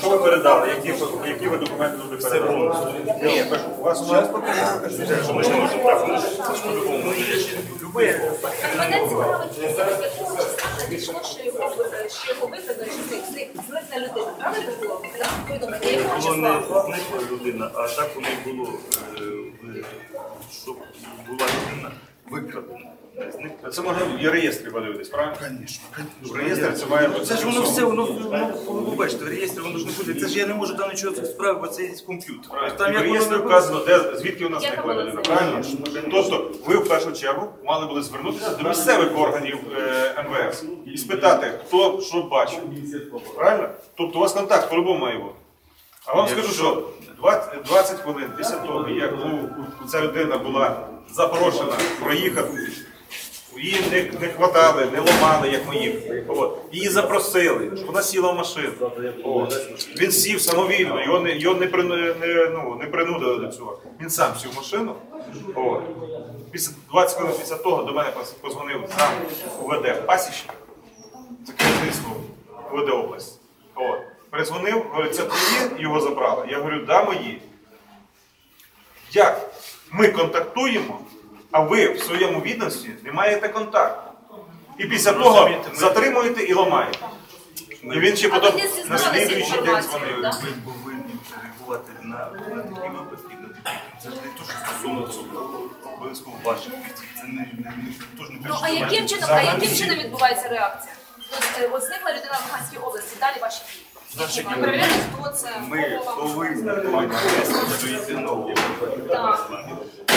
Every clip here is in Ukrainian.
Що ви передали? Які, які ви документи туди передали? Ні, так, у вас у нас Що ми ж не можемо так, ми ж це ж по-любому є ще любе. Мене цікавить, що що його ви- що його викрадали, що зник зникне людина. Правильно було? Так, повідомлення. Якого Було не числа? зникла людина, а так воно й було, е, в- щоб була людина зникла. це можна в реєстрі подивитись, правильно? Звісно, В реєстрі це має бути. Це ж воно все, воно, воно, ви бачите, в реєстрі воно ж не буде. Це ж я не можу там нічого справи, бо це є комп'ютер. Там Там в як реєстрі воно вказано, де, звідки у нас зникла була правильно? Тобто ви в першу чергу мали були звернутися до місцевих органів е, МВС і спитати, хто що бачив. Правильно? Тобто у вас контакт по-любому має бути. А вам скажу, що 20, 20 хвилин після того, як ну, ця людина була запрошена проїхати, її не, не хватали, не ламали, як ми їхали. От. Її запросили, щоб вона сіла в машину. От. Він сів самовільно, його не, його не, прину- не, ну, не принудили до цього. Він сам сів в машину. От. Після 20 хвилин після того до мене пос- позвонив сам УВД Пасічник, це керівництво УВД області. От. Перезвонив, говорить, це твої його забрали. Я говорю, да, мої. Як ми контактуємо, а ви в своєму відомстві не маєте контакту. І після того затримуєте і ламаєте. І він ще потім на слідуючий день дзвонив. ви повинні реагувати на, на такі випадки, на такі. Це не те, що стосується обов'язково ваших. Це не, не, не, то Ну а що яким чином, а яким чином відбувається реакція? От, е, От зникла людина в Луганській області, далі ваші дії. Ми повинні внести до єдиного Так.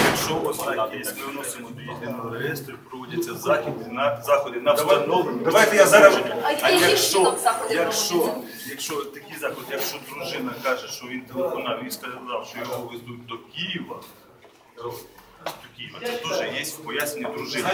Якщо ознаки є, ми вносимо до єдиного реєстру, проводяться заходи на заходи на встановлення. давайте я зараз- А якщо, заходи якщо, якщо такий заход, якщо дружина каже, що він телефонував і сказав, що його везуть до Києва, до Києва, це теж є в поясненні дружини.